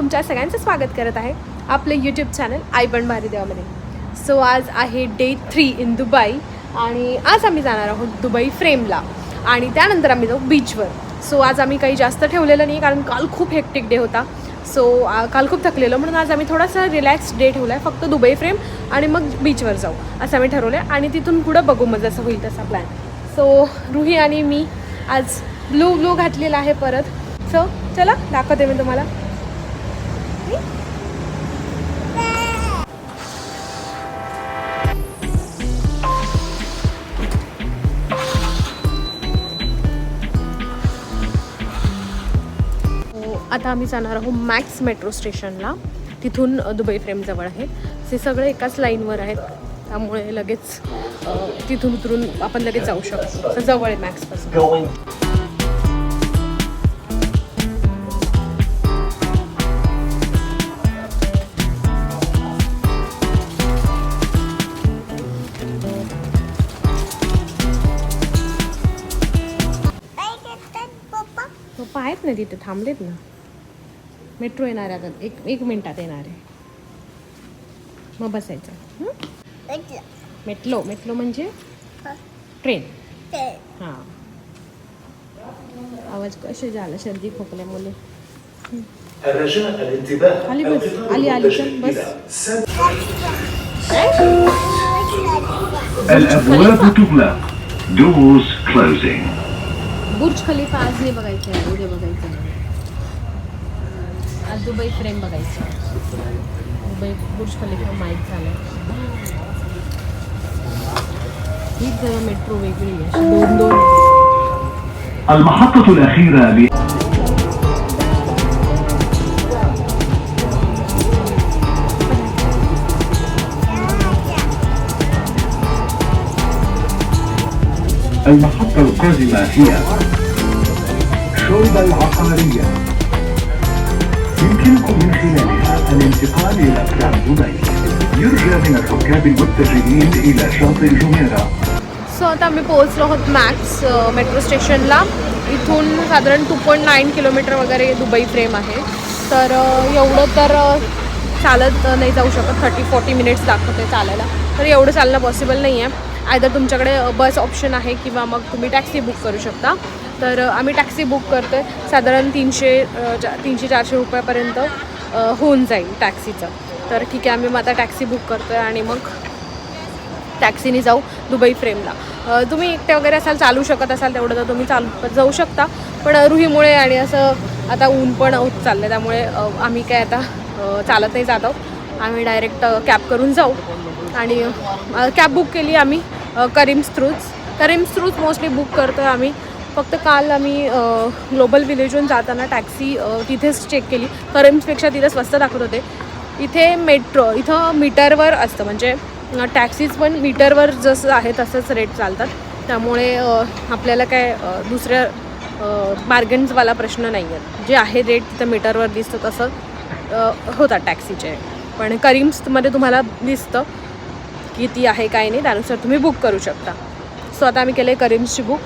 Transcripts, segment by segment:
तुमच्या सगळ्यांचं स्वागत करत आहे आपलं यूट्यूब चॅनल आई पण देवामध्ये सो आज आहे डे थ्री इन दुबई आणि आज आम्ही जाणार आहोत दुबई फ्रेमला आणि त्यानंतर आम्ही जाऊ बीचवर सो आज आम्ही काही जास्त ठेवलेलं नाही कारण काल खूप हेक्टिक डे होता. सो काल खूप थकलेलो म्हणून आज आम्ही थोडासा रिलॅक्स डे ठेवला आहे फक्त दुबई फ्रेम आणि मग बीचवर जाऊ असं आम्ही ठरवलं आहे आणि तिथून पुढं बघू मग जसं होईल तसा प्लॅन सो रुही आणि मी आज ब्लू ब्लू घातलेला आहे परत. सो चला दाखवते मी तुम्हाला. आता आम्ही जाणार आहोत मॅक्स मेट्रो स्टेशनला तिथून दुबई फ्रेम जवळ आहे. ते सगळे एकाच लाईनवर आहेत. त्यामुळे लगेच तिथून उतरून आपण लगेच जाऊ शकतो. जवळ आहे मॅक्सपासून पप्पा आहेत ना तिथे? थांबलेत ना? मेट्रो येणार आहे आता. एक एक मिनटात येणार आहे. मग बसायचं. हं? मेट्रो म्हणजे? ट्रेन. हां. आवाज कसे झाला? सर्दी खोकल्यामुळे आली बस आली आली. चल बस. बुर्ज खलिफा आज नाही बघायचं आहे उद्या बघायचं आहे दुबई फ्रेम बघायचं आहे. दुबई बुर्ज खलिफा माहीत झालं हीच जरा मेट्रो वेगळी आहे अशी दोन दोन आहेत. المحطة الأخيرة ل المحطة القادمة هي شوبة العقارية يمكنكم من خلالها الانتقال إلى فرام دبي يرجى من الركاب المتجهين إلى شاطئ جميرة सो आता आम्ही पोहोचलो आहोत मॅक्स मेट्रो स्टेशनला इथून साधारण टू पॉईंट नाईन किलोमीटर वगैरे दुबई फ्रेम आहे तर अ, एवढं तर अ, चालत अ, नाही जाऊ शकत थर्टी फोर्टी मिनिट्स दाखवते चालायला तर एवढं चालणं पॉसिबल नाही आहे आयदर तुमच्याकडे बस ऑप्शन आहे किंवा मग तुम्ही टॅक्सी बुक करू शकता तर आम्ही टॅक्सी बुक करतो आहे साधारण तीनशे चा- तीनशे चारशे रुपयापर्यंत होऊन जाईल टॅक्सीचं. तर ठीक आहे आम्ही मग आता टॅक्सी बुक करतो आहे आणि मग टॅक्सीने जाऊ दुबई फ्रेमला. तुम्ही एकटे वगैरे असाल चालू शकत असाल तेवढं तर तुम्ही चालू जाऊ शकता. पण रुहीमुळे आणि असं आता ऊन पण होत चाललं त्यामुळे आम्ही काय आता चालत नाही जात आहोत. आम्ही डायरेक्ट कॅब करून जाऊ. आणि कॅब बुक केली आम्ही करीम करीम्स थ्रूच करीम्स थ्रूच मोस्टली बुक करतो आहे आम्ही. फक्त काल आम्ही ग्लोबल विलेजहून जाताना टॅक्सी तिथेच चेक केली. करीम्सपेक्षा तिथे स्वस्त दाखवत होते. इथे मेट्रो इथं मीटरवर असतं. म्हणजे टॅक्सीज पण मीटरवर जसं आहे तसंच रेट चालतात. त्यामुळे आपल्याला काय दुसऱ्या बार्गन्सवाला प्रश्न नाही आहेत जे आहे रेट तिथं मीटरवर दिसतं तसं होतात टॅक्सीचे. पण करीम्समध्ये तुम्हाला दिसतं किती आहे काय नाही. त्यानुसार तुम्ही बुक करू शकता. सो आता आम्ही केलं आहे करीम्सची बुक.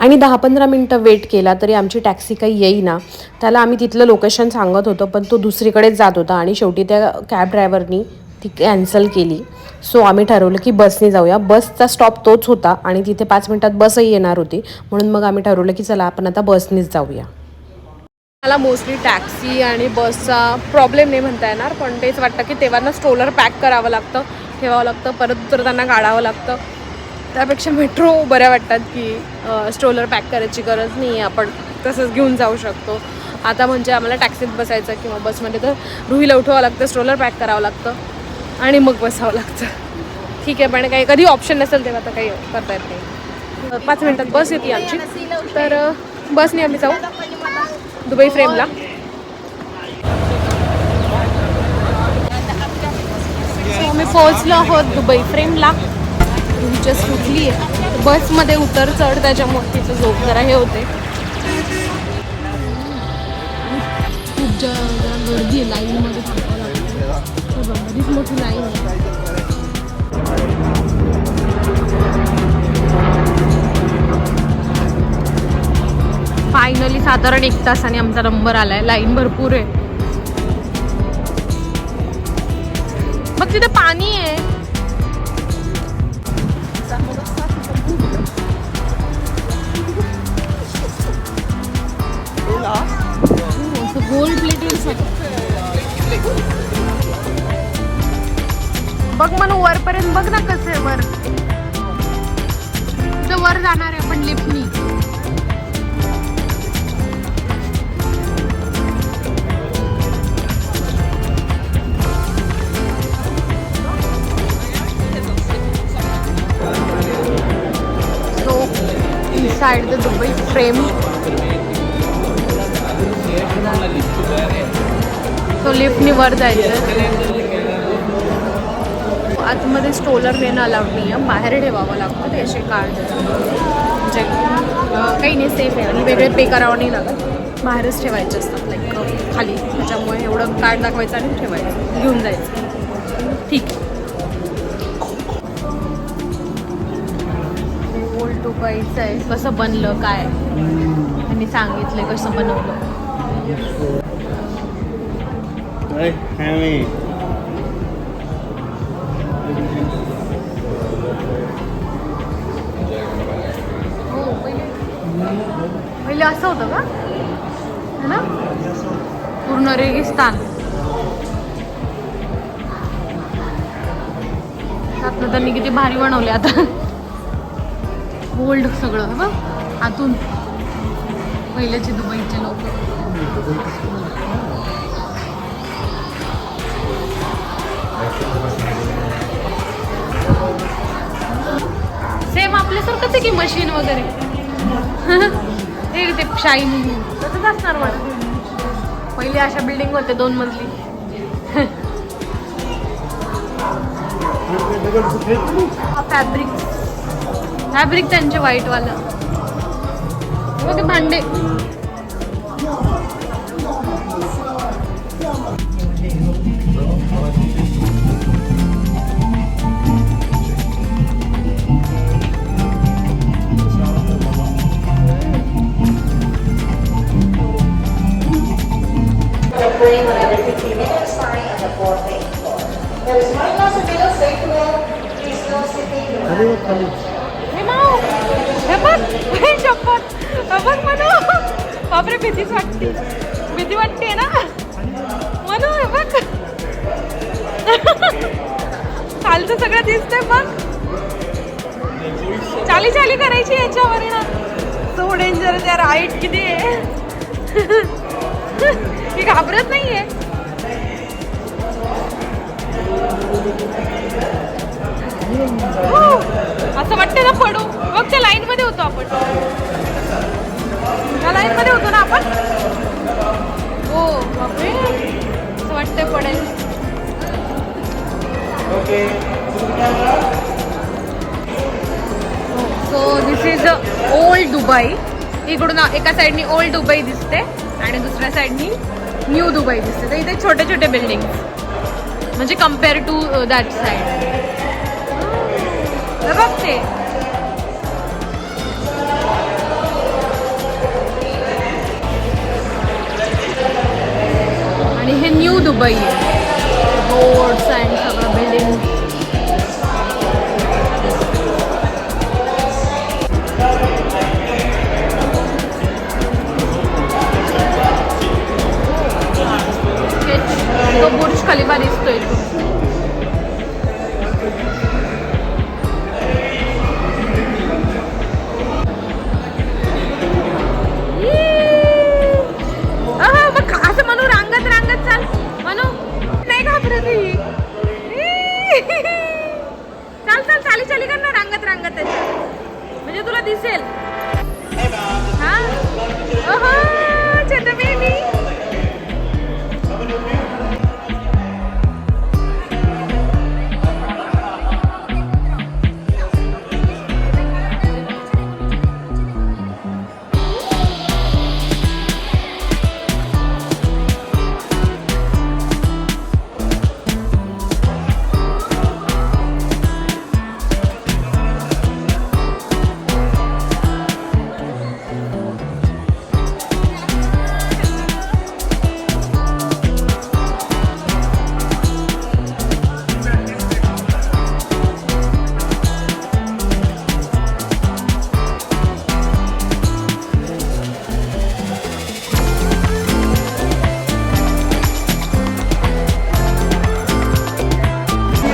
आणि दहा पंधरा मिनटं वेट केला तरी आमची टॅक्सी काही येईना. त्याला आम्ही तिथलं लोकेशन सांगत होतो पण तो दुसरीकडेच जात होता आणि शेवटी त्या कॅब ड्रायव्हरनी ती कॅन्सल केली. सो आम्ही ठरवलं की बसने जाऊया. बसचा स्टॉप तोच होता आणि तिथे पाच मिनटात बसही येणार होती. म्हणून मग आम्ही ठरवलं की चला आपण आता बसनेच जाऊया. मला मोस्टली टॅक्सी आणि बसचा प्रॉब्लेम नाही म्हणता येणार पण तेच वाटतं की तेव्हा स्ट्रोलर पॅक करावं लागतं ठेवावं लागतं परत उतरताना काढावं लागतं. त्यापेक्षा मेट्रो बऱ्या वाटतात की स्ट्रोलर पॅक करायची गरज नाही आहे आपण तसंच घेऊन जाऊ शकतो. आता म्हणजे आम्हाला टॅक्सीत बसायचं किंवा बसमध्ये तर रुईला उठवावं लागतं स्ट्रोलर पॅक करावं लागतं आणि मग बसावं लागतं. ठीक आहे पण काही कधी ऑप्शन नसेल तेव्हा तर काही करता येत नाही. पाच मिनटात बस येते आमची. तर बसने आम्ही जाऊ. दुबई फ्रेमला आम्ही पोहोचलो आहोत दुबई फ्रेमला तुमच्या सुटली आहे. बसमध्ये उतर चढ त्याच्यामुळे तिचं झोप जरा हे होते. खूप गर्दी आहे लाईनमध्ये बरीच मोठी लाईन फायनली साधारण एक तासाने आमचा नंबर आलाय. लाईन भरपूर आहे. मग तिथे पाणी आहे. गोल्ड प्लेटेड बघ मला वरपर्यंत बघ ना कसं आहे वर. तिथं वर जाणार आहे आपण लिफ्टनी So inside the Dubai frame. लिफ्टनी वर जायचं आतमध्ये स्ट्रोलर नेणं अलाउड नाही आहे बाहेर ठेवावं लागतं ते असे कार्ड म्हणजे काही नाही सेफ आहे. आणि वेगळे पे करावं नाही लागत. बाहेरच ठेवायचे असतात लाईक खाली. त्याच्यामुळे एवढं कार्ड दाखवायचं आणि ठेवायचं. घेऊन जायचं. ठीक ओल्ड टोकायचं आहे. कसं बनलं काय? त्यांनी सांगितलं कसं बनवलं. पहिले असं होतं का? है ना? पूर्ण रेगिस्तान. त्यातनं त्यांनी किती भारी बनवले आता. गोल्ड सगळं बघ आतून. पहिल्याचे दुबईचे लोक. असते की मशीन वगैरे? ते शाईन तसंच असणार मला. पहिले अशा बिल्डिंग होते दोन मजली. फॅब्रिक फॅब्रिक त्यांचे वाईटवालं बघ ते भांडे. The frame on every 50 minutes sign on the fourth floor. There is one middle safe floor. Please no sitting. हे माऊ, हे बघ हे हे बघ म्हणू बापरे भीतीच वाटते भीती वाटते ना म्हणू हे बघ खालचं सगळं दिसतंय बघ चाली चाली करायची याच्यावर ना सो डेंजर त्या राईट किती आहे ती घाबरत नाहीये. हो, असं वाटतं ना पडू. बघ त्या लाईन मध्ये होतो आपण. त्या लाईन मध्ये होतो ना आपण. हो बापरे. असं वाटतंय पडेल. So this is old Dubai इकडून एका साईडनी ओल्ड दुबई दिसते. आणि दुसऱ्या साईडनी न्यू दुबई दिसते. तर इथे छोटे छोटे बिल्डिंग म्हणजे कंपेअर टू दॅट साईड बघते आणि हे न्यू दुबई आहे.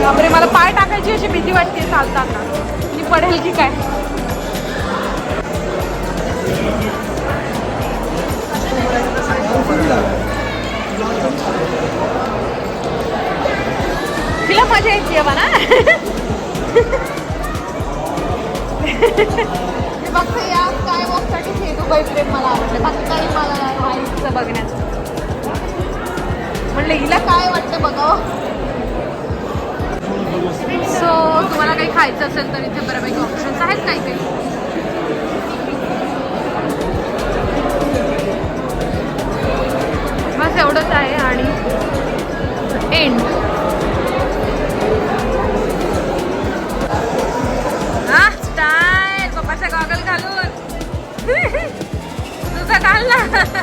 बापरे मला पाय टाकायची अशी भीती वाटते चालताना. मी पडेल की काय? तिला मजा यायची आहे मला फक्त या काय वॉकसाठी हे दुबई मला आवडलं बाकी काही मला माहितीचं बघण्याचं. म्हणलं हिला काय वाटतं बघावं हो? सो तुम्हाला काही खायचं असेल तर इथे बऱ्यापैकी ऑप्शन्स आहेत काही काही बस एवढंच आहे आणि एंड हा स्टाईल पप्पाचा गॉगल घालून. तुझा घाल ना.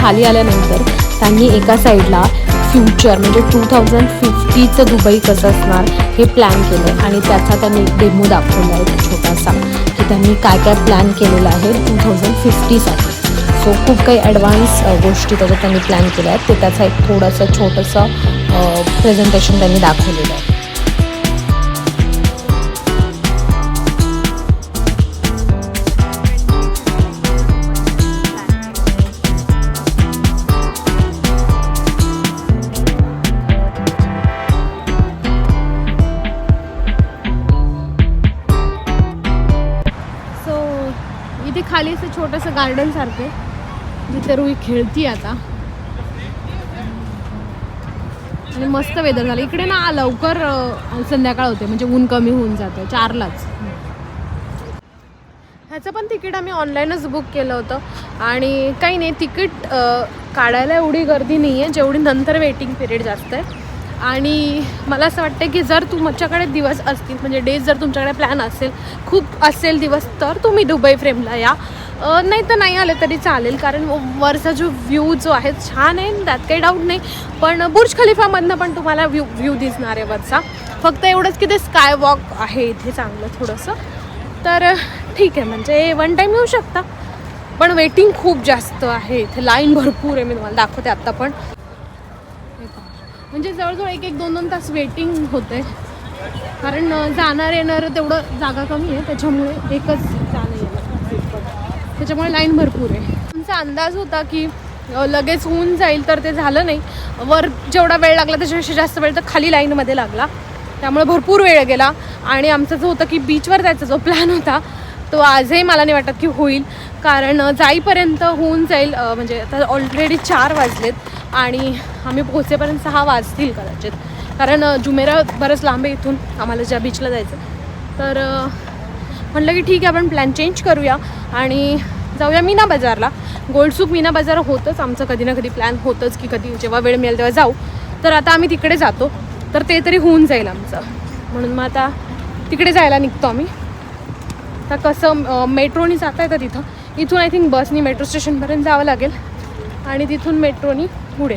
खाली आल्यानंतर त्यांनी एका साईडला फ्युचर म्हणजे टू थाउजंड फिफ्टीचं दुबई कसं असणार हे प्लॅन केलं आहे आणि त्याचा त्यांनी डेमो दाखवला आहे छोटासा की त्यांनी काय काय प्लॅन केलेला आहे टू थाउजंड फिफ्टीसाठी. सो खूप काही ॲडव्हान्स गोष्टी त्याच्यात त्यांनी प्लॅन केल्या आहेत. ते त्याचा एक थोडंसं छोटंसं प्रेझेंटेशन त्यांनी दाखवलेलं आहे. असं छोटंसं गार्डन सारखं आहे. जिथे रुई खेळती आता. आणि मस्त वेदर झालं. इकडे ना लवकर संध्याकाळ होते. म्हणजे ऊन कमी होऊन जातं. चारलाच. ह्याचं पण तिकीट आम्ही ऑनलाईनच बुक केलं होतं. आणि काही नाही तिकीट काढायला एवढी गर्दी नाही आहे जेवढी नंतर वेटिंग पिरियड जास्त आहे. आणि मला असं वाटतं की जर तुमच्याकडे दिवस असतील म्हणजे डेज जर तुमच्याकडे प्लॅन असेल खूप असेल दिवस तर तुम्ही दुबई फ्रेमला या. नाही तर नाही आले तरी चालेल कारण वरचा जो व्ह्यू जो आहे छान आहे त्यात काही डाऊट नाही. पण बुर्ज खलिफामधनं पण तुम्हाला व्यू व्ह्यू दिसणार आहे वरचा. फक्त एवढंच की ते स्काय वॉक आहे इथे चांगलं थोडंसं. तर ठीक आहे म्हणजे वन टाईम येऊ शकता. पण वेटिंग खूप जास्त आहे इथे. लाईन भरपूर आहे मी तुम्हाला दाखवते आत्ता पण. म्हणजे जवळजवळ एक एक दोन दोन तास वेटिंग होते कारण जाणार येणार तेवढं जागा कमी आहे. त्याच्यामुळे एकच जाणं त्याच्यामुळे लाईन भरपूर आहे. आमचा अंदाज होता की लगेच होऊन जाईल तर ते झालं नाही. वर जेवढा वेळ लागला त्याच्यापेक्षा जास्त वेळ तर खाली लाईनमध्ये लागला. त्यामुळे भरपूर वेळ गेला. आणि आमचं जो होतं की बीचवर जायचा जो प्लॅन होता तो आजही मला नाही वाटत की होईल. कारण जाईपर्यंत होऊन जाईल म्हणजे आता ऑलरेडी चार वाजलेत आणि आम्ही पोहोचेपर्यंत सहा वाजतील कदाचित. कारण जुमेरा बरंच लांब आहे इथून. आम्हाला ज्या बीचला जायचं तर म्हटलं म्हणलं की ठीक आहे आपण प्लॅन चेंज करूया. आणि जाऊया मीना बाजारला. गोल्डसूक मीना बाजार होतंच आमचं कधी ना कधी प्लॅन होतंच की कधी जेव्हा वेळ मिळेल तेव्हा जाऊ. तर आता आम्ही तिकडे जातो. तर ते तरी होऊन जाईल आमचं. म्हणून मग आता तिकडे जायला निघतो आम्ही. आता कसं मेट्रोनी जाता येतं तिथं. इथून आय थिंक बसनी मेट्रो स्टेशनपर्यंत जावं लागेल. आणि तिथून मेट्रोनी पुढे.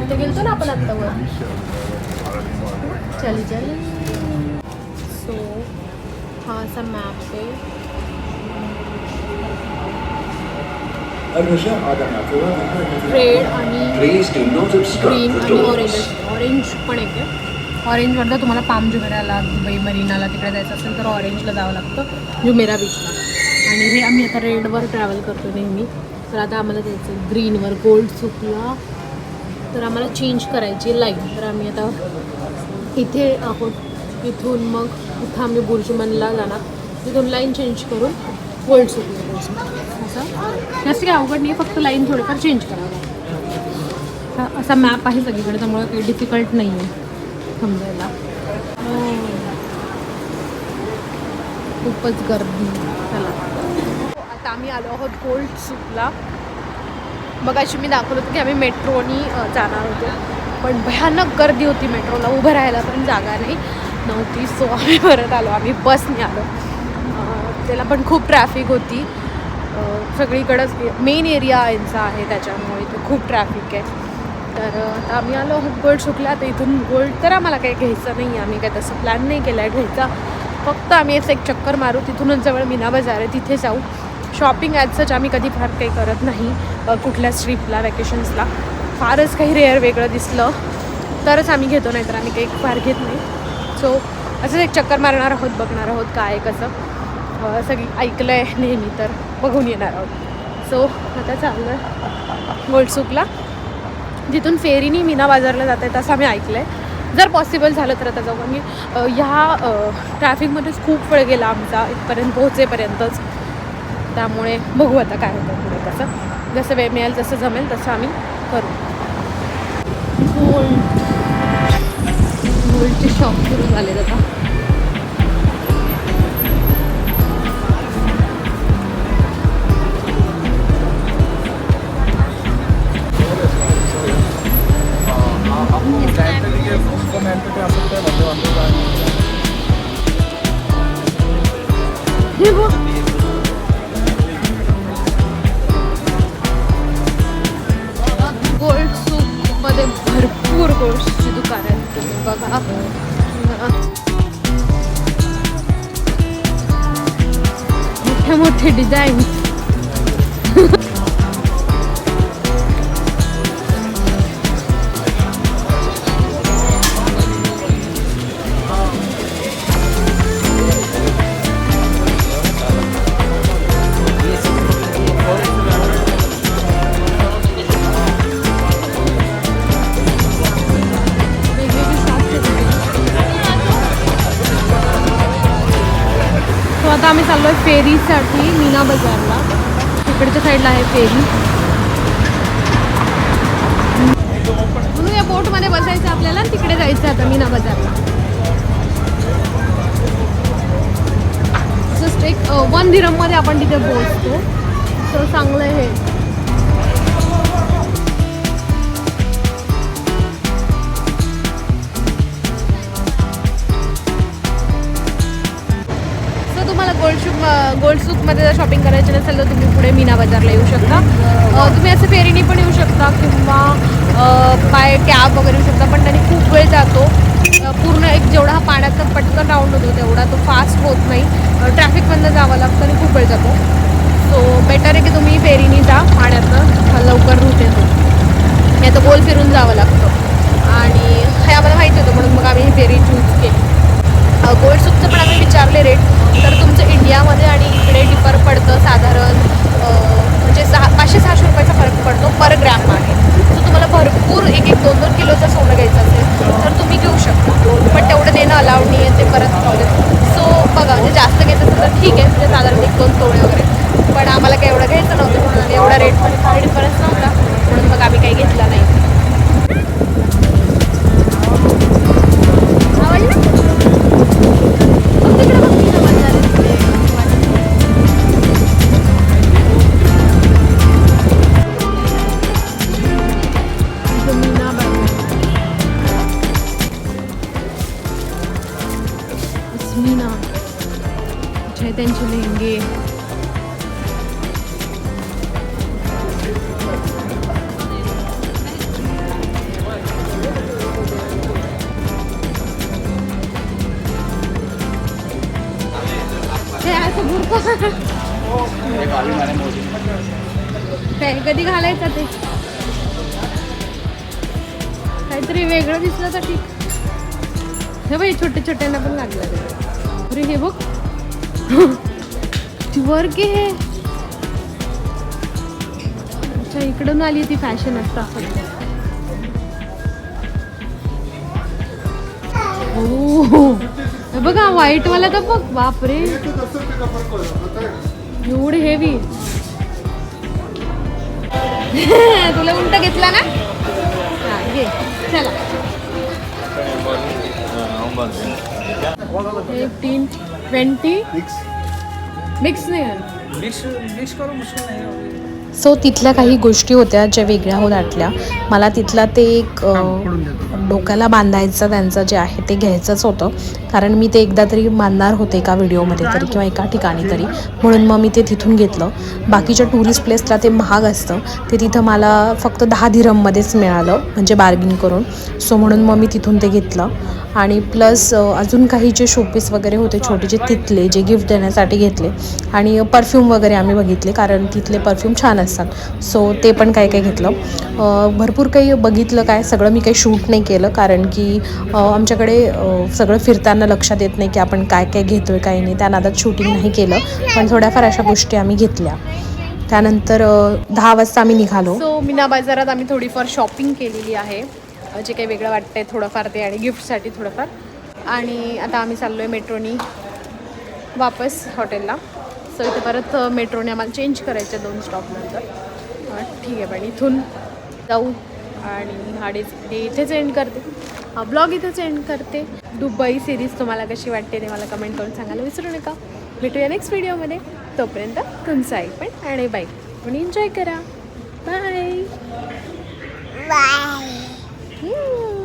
तिथे गेलतो ना आपण आत्ता चल चल. सा मैप पे रेड आणि ग्रीन ऑरेंज ऑरेंज पण येते ऑरेंजवरनं तुम्हाला पाम जुमेराला दुबई मरीनाला तिकडे जायचं असेल तर ऑरेंजला जावं लागतं. जुमेरा बीचला आणि हे आम्ही आता रेडवर ट्रॅव्हल करतो नेहमी. तर आता आम्हाला जायचं ग्रीनवर गोल्ड चुकला तर आम्हाला चेंज करायची लाईन तर आम्ही आता इथे आहोत. इथून मग इथं आम्ही बुर्जमनला जाणार. तिथून लाईन चेंज करून गोल्ड सुकला असं? जास्त काही अवघड नाही फक्त लाईन थोडंफार चेंज करावं. असा मॅप आहे सगळीकडे त्यामुळे काही डिफिकल्ट नाही आहे समजायला. खूपच गर्दी. चला. हो, आता आम्ही आलो आहोत गोल्ड सूपला मग अशी मी दाखवलं होतं की आम्ही मेट्रोनी जाणार होतो. पण भयानक गर्दी होती मेट्रोला उभं राहायला पण जागा नाही. नव्हती सो आम्ही परत आलो. आम्ही बसने आलो. त्याला पण खूप ट्रॅफिक होती. सगळीकडंच मेन एरिया यांचा आहे त्याच्यामुळे इथं खूप ट्रॅफिक आहे. तर आता आम्ही आलो गोल्ड शुकला तर इथून गोल्ड तर आम्हाला काही घ्यायचं नाही आम्ही काय तसं प्लॅन नाही केला आहे घ्यायचा. फक्त आम्ही असं एक चक्कर मारू तिथूनच जवळ मीना बाजार आहे तिथे जाऊ. शॉपिंग ॲज सच आम्ही कधी फार काही करत नाही कुठल्याच ट्रीपला वॅकेशन्सला फारच काही रेअर वेगळं दिसलं. तरच आम्ही घेतो नाही तर आम्ही काही फार घेत नाही. सो असंच एक चक्कर मारणार आहोत बघणार आहोत काय कसं. सगळी ऐकलं आहे नेहमी तर बघून येणार आहोत. सो आता चाललं आहे गोल्डसूकला जिथून फेरीनी मीना बाजारला जात आहेत असं आम्ही ऐकलं आहे जर पॉसिबल झालं तर आता जाऊ. म्हणजे, आम्ही ह्या ट्रॅफिकमध्येच खूप वेळ गेला आमचा इथपर्यंत पोहोचेपर्यंतच. त्यामुळे बघू आता काय होतं पुढे कसं. जसं वेळ मिळेल जसं जमेल तसं आम्ही करू गोल्ड गोल्डचे शॉप सुरू झाले आता. गोल्ड सूपमध्ये भरपूर गोल्ड. आहेत तुम्ही बघा मोठे मोठे डिझाईन फेरीसाठी मीना बाजारला. तिकडच्या साईडला आहे फेरी. म्हणून या बोटमध्ये बसायचं आपल्याला तिकडे जायचं आता मीना बाजारला. जस्ट एक वन धिरममध्ये आपण तिथे पोहोचतो. सो चांगलं आहे हे. गोल्डशूप तुम्हाला जर शॉपिंग करायची नसेल तर तुम्ही पुढे मीना बाजारला येऊ शकता. तुम्ही असं फेरीने पण येऊ शकता किंवा बाय कॅब वगैरे येऊ शकता पण त्याने खूप वेळ जातो. पूर्ण एक जेवढा हा पाण्याचा पटकन राऊंड होतो तेवढा तो फास्ट होत नाही. ट्रॅफिकमधनं जावं लागतं आणि खूप वेळ जातो. सो बेटर आहे की तुम्ही फेरीने जा पाण्यातनं लवकर रूट येतो. नाही तर गोल फिरून जावं लागतं. आणि हे आम्हाला माहिती होतं म्हणून मग आम्ही फेरी चूज केली. गोल्ड सूपचं पण आम्ही विचारले रेट तर तुमचं इंडियामध्ये आणि इकडे डिफर पडतं साधारण म्हणजे सहा पाचशे सहाशे रुपयाचा फरक पडतो पर ग्रॅम आहे. सो तुम्हाला भरपूर एक एक दोन दोन किलोचं सोनं घ्यायचं असेल तर तुम्ही घेऊ शकता. पण तेवढं देणं अलाउड नाही आहे ते परत सो बघा म्हणजे जास्त घ्यायचं असेल तर ठीक आहे म्हणजे साधारण एक दोन तोडे वगैरे. पण आम्हाला काही एवढं घ्यायचं नव्हतं म्हणून एवढा एवढा रेटमध्ये फार डिफरन्स नव्हता. म्हणून मग आम्ही काही घेतला नाही. काहीतरी वेगळं दिसलं तर ठीक. हे बाई छोटे छोट्यांना पण लागलं अरे हे बघ. ती वर्क हे. अच्छा इकडून आली ती फॅशन असता हो बघा व्हाईट वाला तर बघ. बापरे. एवढे हेवी तुला उलट घेतला ना? हा घे. चला. एटीन ट्वेंटी मिक्स नाही आहे. सो तिथल्या काही गोष्टी होत्या ज्या वेगळ्या होत वाटल्या मला तिथला ते एक डोक्याला बांधायचं त्यांचं जे आहे ते घ्यायचंच होतं. कारण मी ते एकदा तरी बांधणार होते एका व्हिडिओमध्ये तरी किंवा एका ठिकाणी तरी. म्हणून मग मी ते तिथून घेतलं. बाकीच्या टुरिस्ट प्लेसला ते महाग असतं. ते तिथं मला फक्त दहा धीरममध्येच मिळालं म्हणजे बार्गिन करून. सो म्हणून मग मी तिथून ते घेतलं. आणि प्लस अजून काही जे शोपीस वगैरे होते छोटे जे तिथले जे गिफ्ट देण्यासाठी घेतले आणि परफ्यूम वगैरे आम्ही बघितले कारण तिथले परफ्यूम छान असतात. सो ते पण काय काय घेतलं. भरपूर काही बघितलं काय सगळं मी काही शूट नाही केलं कारण की आमच्याकडे सगळं फिरताना लक्षात येत नाही की आपण काय काय घेतो आहे काय नाही. त्या नादात शूटिंग नाही केलं पण थोड्याफार अशा गोष्टी आम्ही घेतल्या. त्यानंतर दहा वाजता आम्ही निघालो. सो मीना बाजारात आम्ही थोडीफार शॉपिंग केलेली आहे. जे काही वेगळं वाटतंय थोडंफार ते आणि गिफ्टसाठी थोडंफार. आणि आता आम्ही चाललो आहे मेट्रोनी वापस हॉटेलला. सो इथे परत मेट्रोने आम्हाला चेंज करायचं दोन स्टॉपनंतर ठीक आहे पण इथून जाऊ आणि हा डे इथेच एंड करते. हा ब्लॉग इथेच एंड करते. दुबई सिरीज तुम्हाला कशी वाटते ते मला कमेंट करून सांगायला विसरू नका. भेटूया नेक्स्ट व्हिडिओमध्ये तोपर्यंत तुमचं पण आणि बाईक पण एन्जॉय करा. Bye bye Cute.